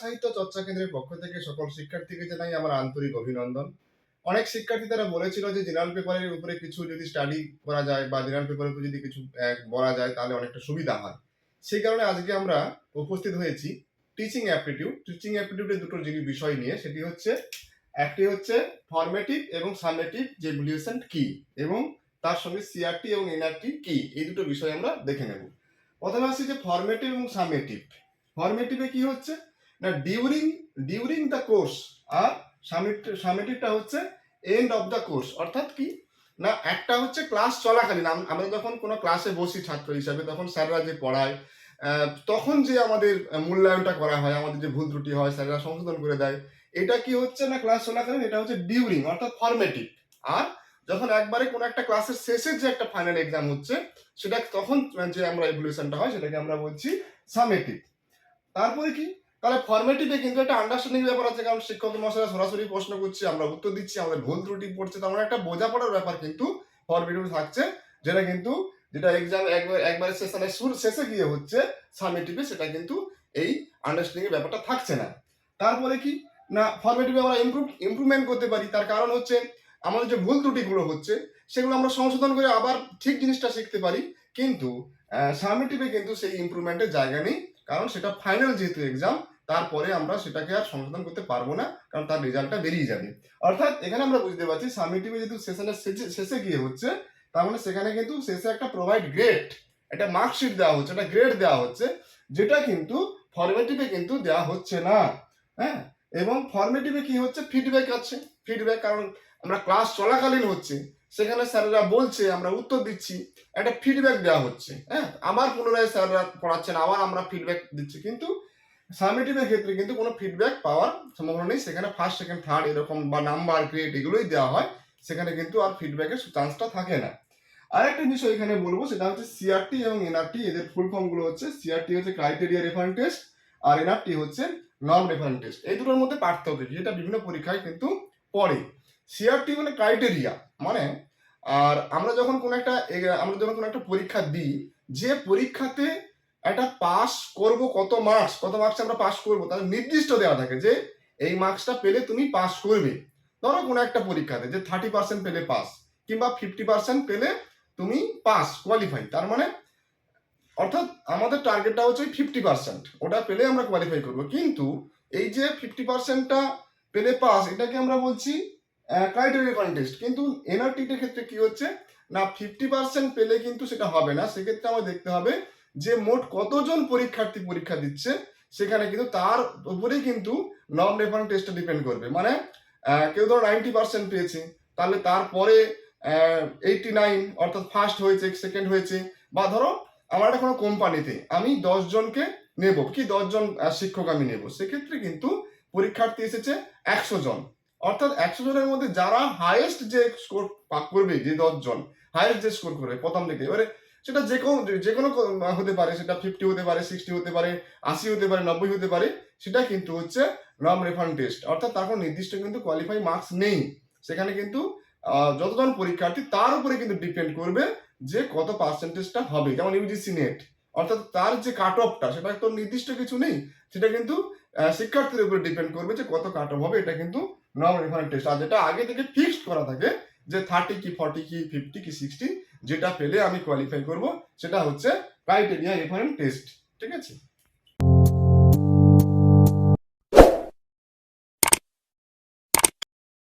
সাহিত্য চর্চা কেন্দ্রের পক্ষ থেকে সকল শিক্ষার্থীকে জানাই আমার আন্তরিক অভিনন্দন। অনেক শিক্ষার্থী তারা বলেছিল যে জেনারেল পেপারের উপরে কিছু যদি স্টাডি করা যায় বা জেনারেল পেপারের উপরে যদি কিছু বলা যায় তাহলে অনেকটা সুবিধা হয়। সেই কারণে আজকে আমরা উপস্থিত হয়েছি টিচিং অ্যাপটিটিউড টিচিং অ্যাপটিটিউডের দুটো যে বিষয় নিয়ে, সেটি হচ্ছে, একটি হচ্ছে ফর্মেটিভ এবং সামেটিভ যে এভলিউশন কি এবং তার সঙ্গে সিআরটি এবং এনআরটি কি, এই দুটো বিষয় আমরা দেখে নেব। প্রথমে আসছি যে ফর্মেটিভ এবং সামেটিভ ফর্মেটিভে কি হচ্ছে? না ডিউরিং ডিউরিং দ্য কোর্স আর সামেটিভটা হচ্ছে এন্ড অফ দ্য কোর্স অর্থাৎ কি? না, একটা হচ্ছে ক্লাস চলাকালীন আমরা যখন কোনো ক্লাসে বসি ছাত্র হিসাবে, তখন স্যাররা যে পড়ায় তখন যে আমাদের মূল্যায়নটা করা হয়, আমাদের যে ভুল ত্রুটি হয়, স্যাররা সংশোধন করে দেয়, এটা কি হচ্ছে না ক্লাস চলাকালীন? এটা হচ্ছে ডিউরিং অর্থাৎ ফর্মেটিভ আর যখন একবারে কোনো একটা ক্লাসের শেষের যে একটা ফাইনাল এক্সাম হচ্ছে, সেটা তখন যে আমরা এভলিউশনটা হয়, সেটাকে আমরা বলছি সামেটিভ তারপরে কি? তাহলে ফর্মেটিভে কিন্তু একটা আন্ডারস্ট্যান্ডিং ব্যাপার আছে, কারণ শিক্ষক মশাইরা সরাসরি প্রশ্ন করছে, আমরা উত্তর দিচ্ছি, আমাদের ভুল ত্রুটি পড়ছে তেমন একটা বোঝাপড়ার ব্যাপার কিন্তু ফর্মেটিভ থাকছে, যেটা কিন্তু, যেটা এক্সাম একবার একবারে সেশনের শুরু, শেষে গিয়ে হচ্ছে সামেটিভে সেটা কিন্তু এই আন্ডারস্ট্যান্ডিং এর ব্যাপারটা থাকছে না। তারপরে কি? না ফর্মেটিভে আমরা ইমপ্রুভ ইমপ্রুভমেন্ট করতে পারি, তার কারণ হচ্ছে আমাদের যে ভুল ত্রুটিগুলো হচ্ছে, সেগুলো আমরা সংশোধন করে আবার ঠিক জিনিসটা শিখতে পারি, কিন্তু সামেটিভে কিন্তু সেই ইমপ্রুভমেন্টের জায়গা নেই। কারণ সেটা ফাইনাল যেহেতু এক্সাম তারপরে আমরা সেটাকে আর সংশোধন করতে পারব না, কারণ তার রেজাল্টটা বেরিয়ে যাবে। অর্থাৎ এখানে আমরা বুঝতে পারছি সামেটিভে যেহেতু সেশনের শেষে গিয়ে হচ্ছে তার মানে সেখানে কিন্তু শেষে একটা প্রোভাইড গ্রেড একটা মার্কশিট দেওয়া হচ্ছে, একটা গ্রেড দেওয়া হচ্ছে, যেটা কিন্তু ফর্মেটিভে কিন্তু দেওয়া হচ্ছে না। হ্যাঁ? এবং ফর্মেটিভে কি হচ্ছে? ফিডব্যাক আছে। ফিডব্যাক কারণ আমরা ক্লাস চলাকালীন হচ্ছে। সেখানে স্যারেরা বলছে, আমরা উত্তর দিচ্ছি, একটা ফিডব্যাক দেওয়া হচ্ছে। হ্যাঁ আবার পুনরায় স্যাররা পড়াচ্ছেন, আবার আমরা ফিডব্যাক দিচ্ছি। কিন্তু সাবমিটিভের ক্ষেত্রে কিন্তু কোনো ফিডব্যাক পাওয়ার সম্ভাবনা নেই। সেখানে ফার্স্ট সেকেন্ড থার্ড এরকম বা নাম্বার গ্রেড এগুলোই দেওয়া হয়। সেখানে কিন্তু আর ফিডব্যাকের চান্সটা থাকে না। আরেকটা বিষয় এখানে বলব, সেটা হচ্ছে সিআরটি এবং এনআরটি এদের ফুল ফর্মগুলো হচ্ছে সিআরটি হচ্ছে ক্রাইটেরিয়া রেফারেন্ট টেস্ট আর এনআরটি হচ্ছে নন রেফারেন্ট টেস্ট এই দুটোর মধ্যে পার্থক্য যেটা বিভিন্ন পরীক্ষায় কিন্তু পড়ে। সিআরটি মানে ক্রাইটেরিয়া মানে আর আমরা যখন কোনো একটা আমরা যখন কোনো একটা পরীক্ষা দিই, যে পরীক্ষাতে একটা পাস করব কত মার্কস কত মার্কস আমরা পাস করব তার নির্দিষ্ট দেওয়া থাকে যে এই মার্কসটা পেলে তুমি পাস করবে। ধরো কোনো একটা পরীক্ষাতে যে থার্টি পার্সেন্ট পেলে পাস কিংবা ফিফটি পার্সেন্ট পেলে তুমি পাস কোয়ালিফাই তার মানে অর্থাৎ আমাদের টার্গেটটা হচ্ছে ফিফটি পার্সেন্ট ওটা পেলে আমরা কোয়ালিফাই করব। কিন্তু এই যে ফিফটি পার্সেন্টটা পেলে পাস এটাকে আমরা বলছি ক্রাইটেরিয়া কন্টেস্ট কিন্তু এনআরটির ক্ষেত্রে কি হচ্ছে? না ফিফটি পার্সেন্ট পেলে কিন্তু সেটা হবে না। সেক্ষেত্রে আমাদের দেখতে হবে যে মোট কতজন পরীক্ষার্থী পরীক্ষা দিচ্ছে, সেখানে কিন্তু তার উপরেই কিন্তু নন রেফারেন্ট টেস্টটা ডিপেন্ড করবে। মানে কেউ ধরো নাইনটি পার্সেন্ট পেয়েছে, তাহলে তারপরে এইটি নাইন অর্থাৎ ফার্স্ট হয়েছে সেকেন্ড হয়েছে, বা ধরো আমার একটা কোনো কোম্পানিতে আমি জনকে নেব, কি দশজন শিক্ষক আমি নেব, সেক্ষেত্রে কিন্তু পরীক্ষার্থী এসেছে একশো জন। অর্থাৎ একশো জনের মধ্যে যারা হাইয়েস্ট যে স্কোর পাক করবে, যে দশজন হাইয়েস্ট যে স্কোর করবে, প্রথম থেকে এবারে সেটা যে কোনো যে কোনো হতে পারে, সেটা ফিফটি হতে পারে সিক্সটি হতে পারে, আশি হতে পারে, নব্বই হতে পারে, সেটা কিন্তু হচ্ছে নন রেফারেন্ট টেস্ট অর্থাৎ তার কোনো নির্দিষ্ট কিন্তু কোয়ালিফাই মার্কস নেই। সেখানে কিন্তু যতজন পরীক্ষার্থী, তার উপরে কিন্তু ডিপেন্ড করবে যে কত পার্সেন্টেজটা হবে, যেমন ইউজিসি নেট অর্থাৎ তার যে কাট অফটা সেটা তো নির্দিষ্ট কিছু নেই, সেটা কিন্তু শিক্ষার্থীর উপরে ডিপেন্ড করবে যে কত কাট অফ হবে, এটা কিন্তু নন রেফারেন্ট টেস্ট আর যেটা আগে থেকে ফিক্সড করা থাকে যে থার্টি কি ফর্টি কি ফিফটি কি সিক্সটি যেটা পেলে আমি কোয়ালিফাই করব, সেটা হচ্ছে ক্রাইটেরিয়া রেফারেন্ট টেস্ট ঠিক আছে?